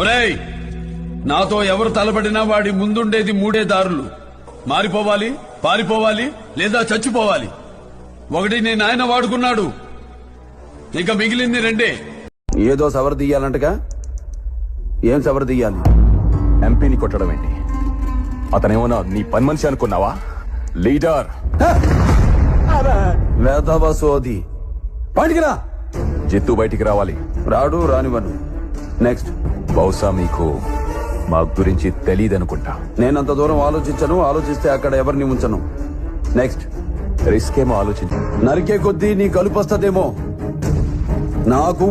ఒరేయ్ నాతో ఎవరు తలబడినా వాడి ముందుండేది మూడే దారులు. మారిపోవాలి పారిపోవాలి లేదా చచ్చిపోవాలి. ఒకటి నేను ఆయన వాడుకున్నాడు. ఇక మిగిలింది రెండే. ఏదో సవర తీయాలంటగా? ఏం సవర తీయాలి? ఎంపీని కొట్టడం ఏంటి? అతనేమన్నా నీ పని మనిషి అనుకున్నావా? లీడర్. వేదవ సోది. బయటికిరా జిత్తు బయటికి రావాలి. రాడు రానివను నెక్స్ట్ బహుశా మీకు మా గురించి తెలియదనుకుంటా నేనంత దూరం ఆలోచించను ఆలోచిస్తే అక్కడ ఎవరిని ఉంచను. నెక్స్ట్ రిస్క్ ఏమో ఆలోచించి నరికే కొద్దీ నీ కలుపు వస్తదేమో. నాకు